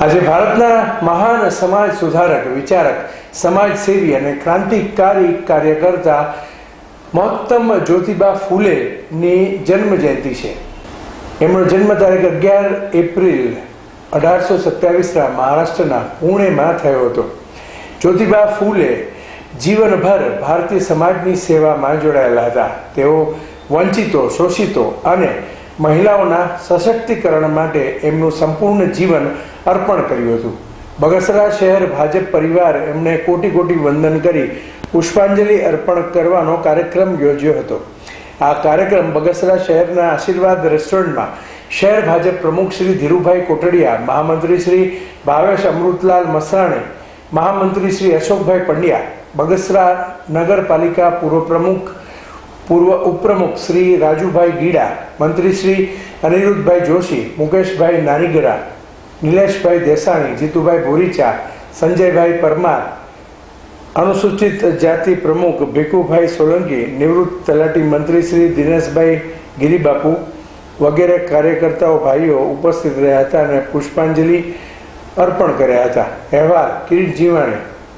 આજે ભારતના મહાન સમાજ સુધારક, વિચારક સમાજસેવી અને ક્રાંતિકારી કાર્યકર્તા મહત્તમ જ્યોતિબા ફૂલેની જન્મ જયંતિ છે. એમનો જન્મ તારીખ અગિયાર એપ્રિલ અઢારસો સત્યાવીસના મહારાષ્ટ્રના પુણેમાં થયો હતો. જ્યોતિબા ફૂલે જીવનભર ભારતીય સમાજની સેવામાં જોડાયેલા હતા. તેઓ વંચિતો, શોષિતો અને મહિલાઓના સશક્તિકરણ માટે એમનું સંપૂર્ણ જીવન અર્પણ કર્યું હતું. બગસરા શહેર ભાજપ પરિવાર એમને કોટી કોટી વંદન કરી પુષ્પાંજલિ અર્પણ કરવાનો કાર્યક્રમ યોજ્યો હતો. આ કાર્યક્રમ બગસરા શહેરના આશીર્વાદ રેસ્ટોરન્ટમાં શહેર ભાજપ પ્રમુખ શ્રી ધીરુભાઈ કોટડિયા, મહામંત્રી શ્રી ભાવેશ અમૃતલાલ મસરાણી મહામંત્રી શ્રી અશોકભાઈ પંડ્યા, બગસરા નગરપાલિકા પૂર્વ પ્રમુખ પૂર્વ ઉપપ્રમુખ શ્રી રાજુભાઈ ગીડા, મંત્રી શ્રી અનિરુદ્ધભાઈ જોશી, મુકેશભાઈ નારીગરા, નિલેશભાઈ દેસાણી, જીતુભાઈ ભોરીચા, સંજયભાઈ પરમાર, અનુસૂચિત જાતિ પ્રમુખ ભીખુભાઈ સોલંકી, નિવૃત્ત તલાટી મંત્રી શ્રી દિનેશભાઈ ગિરિબાપુ વગેરે કાર્યકર્તાઓ, ભાઈઓ ઉપસ્થિત રહ્યા હતા અને પુષ્પાંજલિ અર્પણ કર્યા હતા. અહેવાલ કિરીટ જીવાણી